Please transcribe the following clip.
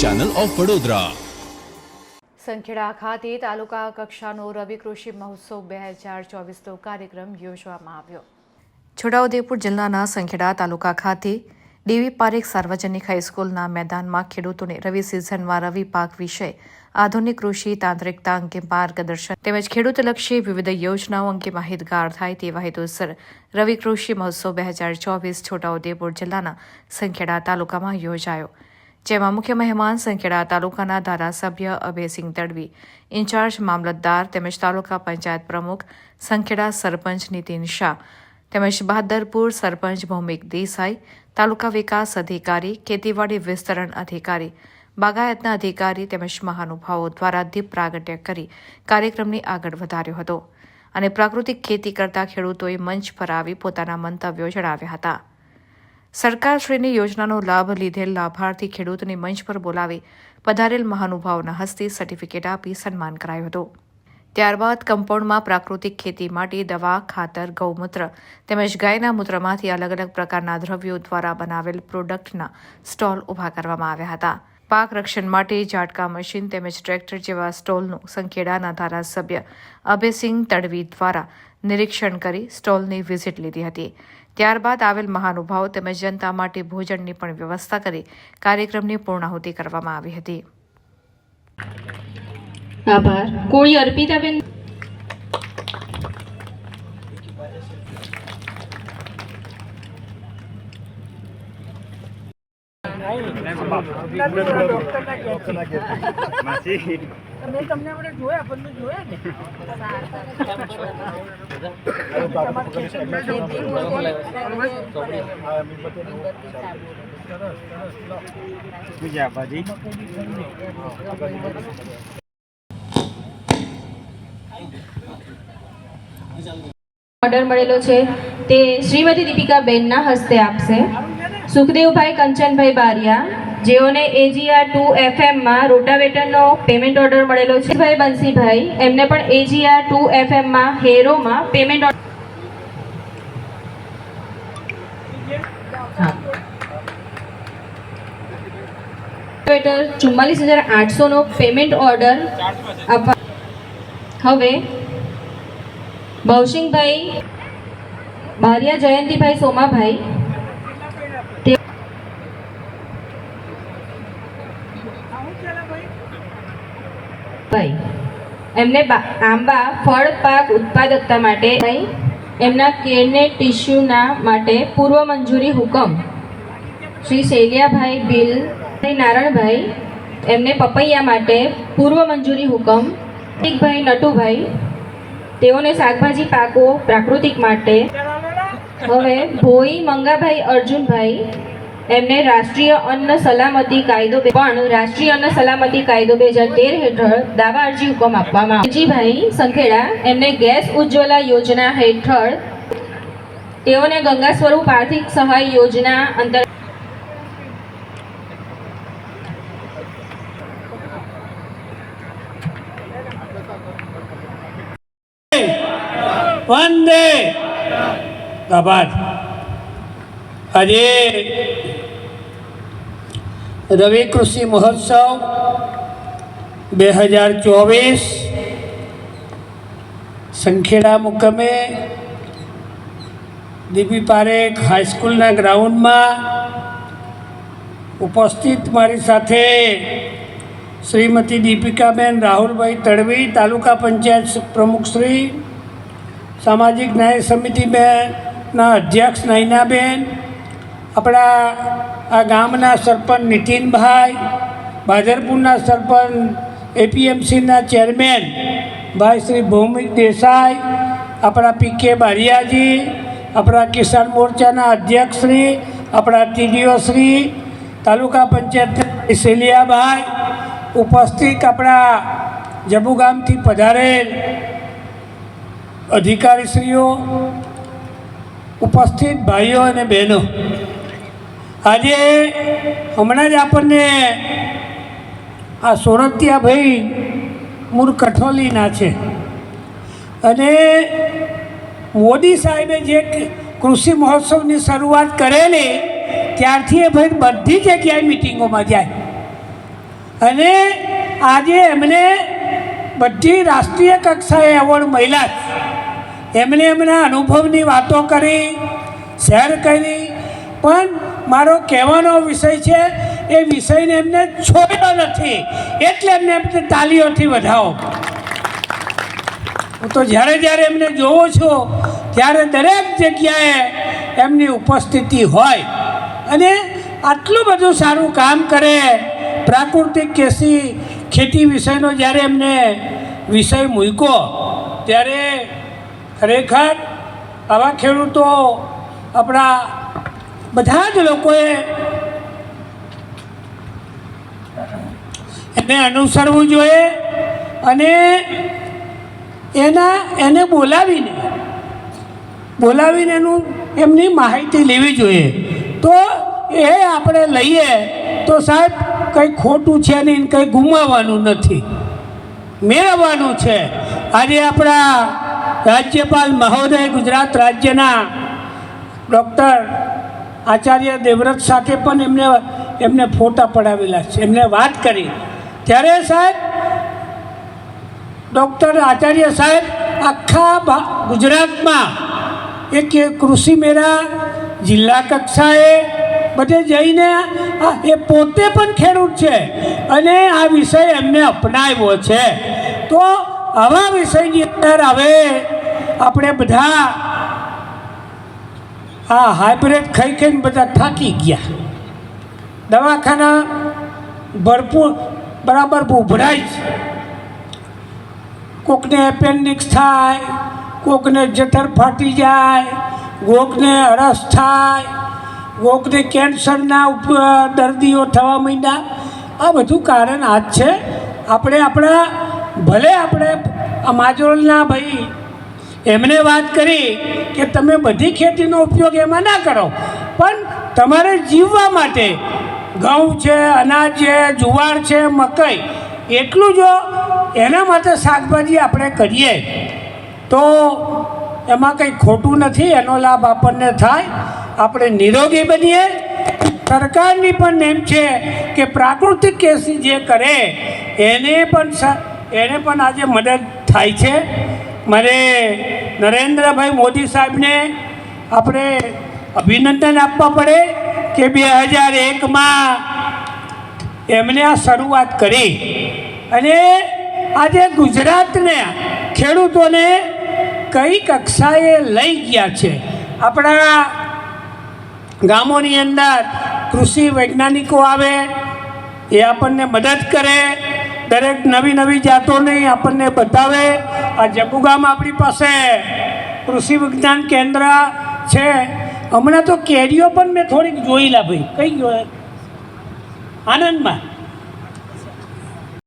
Channel of Vadodara Sankheda ખાતે તાલુકા કક્ષાનો રવિ કૃષિ મહોત્સવ બે હજાર ચોવીસનો કાર્યક્રમ યોજવામાં આવ્યો. છોટાઉદેપુર જિલ્લાના સંખેડા તાલુકા ખાતે ડીવી પારેખ સાર્વજનિક હાઈસ્કૂલના મેદાનમાં ખેડૂતોને રવિ સિઝનમાં રવિ પાક વિશે આધુનિક કૃષિ તાંત્રિકતા અંગે માર્ગદર્શન તેમજ ખેડૂતલક્ષી વિવિધ યોજનાઓ અંગે માહિતગાર થાય તેવા હેતુસર રવિ કૃષિ મહોત્સવ બે હજાર ચોવીસ છોટાઉદેપુર જિલ્લાના સંખેડા તાલુકામાં યોજાયો. જેમાં મુખ્ય મહેમાન સંખેડા તાલુકાના ધારાસભ્ય અભયસિંહ તડવી, ઇન્ચાર્જ મામલતદાર તેમજ તાલુકા પંચાયત પ્રમુખ સંખેડા સરપંચ નીતિન શાહ, તેમજ બહાદરપુર સરપંચ ભૌમિક દેસાઈ, તાલુકા વિકાસ અધિકારી, ખેતીવાડી વિસ્તરણ અધિકારી, બાગાયતના અધિકારી તેમજ મહાનુભાવો દ્વારા દીપ પ્રાગટ્ય કરી કાર્યક્રમને આગળ વધાર્યો હતો. અને પ્રાકૃતિક ખેતી કરતા ખેડૂતોએ મંચ પર આવી પોતાના મંતવ્યો જણાવ્યા હતા. સરકારશ્રીની યોજનાનો લાભ લીધેલ લાભાર્થી ખેડૂતને મંચ પર બોલાવી પધારેલ મહાનુભાવના હસ્તે સર્ટિફિકેટ આપી સન્માન કરાયું હતું. ત્યારબાદ કમ્પાઉન્ડમાં પ્રાકૃતિક ખેતી માટે દવા, ખાતર, ગૌમૂત્ર તેમજ ગાયના મૂત્રમાંથી અલગ અલગ પ્રકારના દ્રવ્યો દ્વારા બનાવેલ પ્રોડક્ટના સ્ટોલ ઊભા કરવામાં આવ્યા હતા. પાક રક્ષણ માટે ઝાટકા મશીન તેમજ ટ્રેક્ટર જેવા સ્ટોલનું સંખેડાના ધારાસભ્ય અભયસિંહ તડવી દ્વારા નિરીક્ષણ કરી સ્ટોલની વિઝિટ લીધી હતી. ત્યારબાદ આવેલ મહાનુભાવો તેમજ જનતા માટે ભોજનની પણ વ્યવસ્થા કરી કાર્યક્રમની પૂર્ણાહુતિ કરવામાં આવી હતી. આભાર. કોળી અર્પિતાબેન. મેં ઓર્ડર મળેલો છે. તે શ્રીમતી દીપિકા બેનના હસ્તે આપશે. સુખદેવભાઈ કંચનભાઈ બારિયા જેઓને એજીઆર ટુ એફએમમાં રોટાવેટરનો પેમેન્ટ ઓર્ડર મળેલો છે. ભાઈ બંસીભાઈ, એમને પણ એજીઆર ટુ એફએમમાં હેરોમાં પેમેન્ટ ઓર્ડર ચુમ્માલીસ હજાર આઠસોનો પેમેન્ટ ઓર્ડર આપવા હવે ભવસિંહભાઈ બારિયા જયંતિભાઈ સોમાભાઈ ભાઈ, એમને આંબા ફળ, પાક ઉત્પાદકતા માટે, ભાઈ, એમના કેરને ટીશ્યુના માટે પૂર્વ મંજૂરી હુકમ. શ્રી શૈલિયાભાઈ બિલ, શ્રી નારણભાઈ, એમને પપૈયા માટે પૂર્વ મંજૂરી હુકમ. પ્રતિકભાઈ નટુભાઈ, તેઓને શાકભાજી, પાકો, પ્રાકૃતિક માટે. હવે ભોઈ મંગાભાઈ અર્જુનભાઈ એમને રાષ્ટ્રીય અન્ન સલામતી કાયદો પણ રાષ્ટ્રીય અન્ન સલામતી કાયદો બે હજાર તેર હેઠળ દાવા અરજી હુકમ આપવામાં જીભાઈ સંખેડા, એમને ગેસ ઉજ્જવલા યોજના હેઠળ તેઓને ગંગા સ્વરૂપ આર્થિક સહાય યોજના અંતર્ગત વંદે. આભાર. આજે રવિ કૃષિ મહોત્સવ બે હજાર ચોવીસ. સંખેડા મુકમે દીપી પારેખ હાઈસ્કૂલના ગ્રાઉન્ડમાં ઉપસ્થિત મારી સાથે શ્રીમતી દીપિકાબેન રાહુલભાઈ તડવી, તાલુકા પંચાયત પ્રમુખશ્રી સામાજિક ન્યાય સમિતિ બેનના અધ્યક્ષ નૈનાબેન આપણા આ ગામના સરપંચ નીતિનભાઈ બાદરપુરના સરપંચ એપીએમસીના ચેરમેન ભાઈ શ્રી ભૌમિક દેસાઈ, આપણા પી કે બારિયાજી, આપણા કિસાન મોરચાના અધ્યક્ષશ્રી, આપણા ટીડીઓ શ્રી તાલુકા પંચાયત શેલિયાભાઈ ઉપસ્થિત આપણા જબુગામથી પધારેલ અધિકારીશ્રીઓ, ઉપસ્થિત ભાઈઓ અને બહેનો. આજે હમણાં જ આપણને આ સોરતિયા ભાઈ મૂળ કઠોલીના છે. અને મોદી સાહેબે જે કૃષિ મહોત્સવની શરૂઆત કરેલી, ત્યારથી એ ભાઈ બધી જગ્યાએ મિટિંગોમાં જાય. અને આજે એમને બધી રાષ્ટ્રીય કક્ષાએ એવોર્ડ મળ્યા એમણે એમના અનુભવની વાતો કરી, શેર કરી, પણ મારો કહેવાનો વિષય છે, એ વિષયને એમને છોડ્યો નથી. એટલે એમને એમને તાલીઓથી વધાવો. હું તો જ્યારે જ્યારે એમને જોઉં છું, ત્યારે દરેક જગ્યાએ એમની ઉપસ્થિતિ હોય. અને આટલું બધું સારું કામ કરે પ્રાકૃતિક કેસી ખેતી વિષયનો જ્યારે એમને વિષય મૂક્યો, ત્યારે ખરેખર આવા ખેડૂતો આપણા બધા જ લોકોએ એને અનુસરવું જોઈએ અને એના, એને બોલાવીને બોલાવીને એનું, એમની માહિતી લેવી જોઈએ. તો એ આપણે લઈએ તો સાહેબ કંઈ ખોટું છે નહીં, કંઈ ગુમાવવાનું નથી. મેળવવાનું છે. આજે આપણા રાજ્યપાલ મહોદય ગુજરાત રાજ્યના ડૉક્ટર આચાર્ય દેવવ્રત સાથે પણ એમને એમને ફોટા પડાવેલા છે. એમને વાત કરી. ત્યારે સાહેબ, ડૉક્ટર આચાર્ય સાહેબ આખા ગુજરાતમાં એક કૃષિ મેળા, જિલ્લા કક્ષાએ બધે જઈને એ પોતે પણ ખેડૂત છે અને આ વિષય એમને અપનાવ્યો છે. તો આવા વિષયની અંદર હવે આપણે બધા આ હાઇબ્રેડ ખાઈ ખાઈને બધા થાકી ગયા. દવાખાના ભરપૂર, બરાબર ઉભરાય છે. કોકને એપેન્ડિક્સ થાય, કોકને જઠર ફાટી જાય, કોકને અરસ થાય, કોકને કેન્સરના દર્દીઓ થવા માંડ્યા. આ બધું કારણ આ જ છે. આપણે આપણા, ભલે આપણે, આ માજોલના ભાઈ એમને વાત કરી કે તમે બધી ખેતીનો ઉપયોગ એમાં ના કરો, પણ તમારે જીવવા માટે ઘઉં છે, અનાજ છે, જુવાર છે, મકઈ, એટલું જો એના માટે શાકભાજી આપણે કરીએ, તો એમાં કંઈ ખોટું નથી, એનો લાભ આપણને થાય. આપણે નિરોગી બનીએ. સરકારની પણ નેમ છે કે પ્રાકૃતિક ખેતી જે કરે, એને પણ એને પણ આજે મદદ થાય છે. મારે નરેન્દ્રભાઈ મોદી સાહેબને આપણે અભિનંદન આપવા પડે કે બે હજાર એકમાં એમણે આ શરૂઆત કરી. અને આજે ગુજરાતને ખેડૂતોને કઈ કક્ષાએ લઈ ગયા છે? આપણા ગામોની અંદર કૃષિ વૈજ્ઞાનિકો આવે, એ આપણને મદદ કરે દરેક નવી નવી જાતોને આપણને બતાવે. આ જબુગામ આપણી પાસે કૃષિ વિજ્ઞાન કેન્દ્ર છે. હમણાં તો કેરીઓ પણ મેં થોડીક જોઈલા ભાઈ. કઈ આનંદમાં?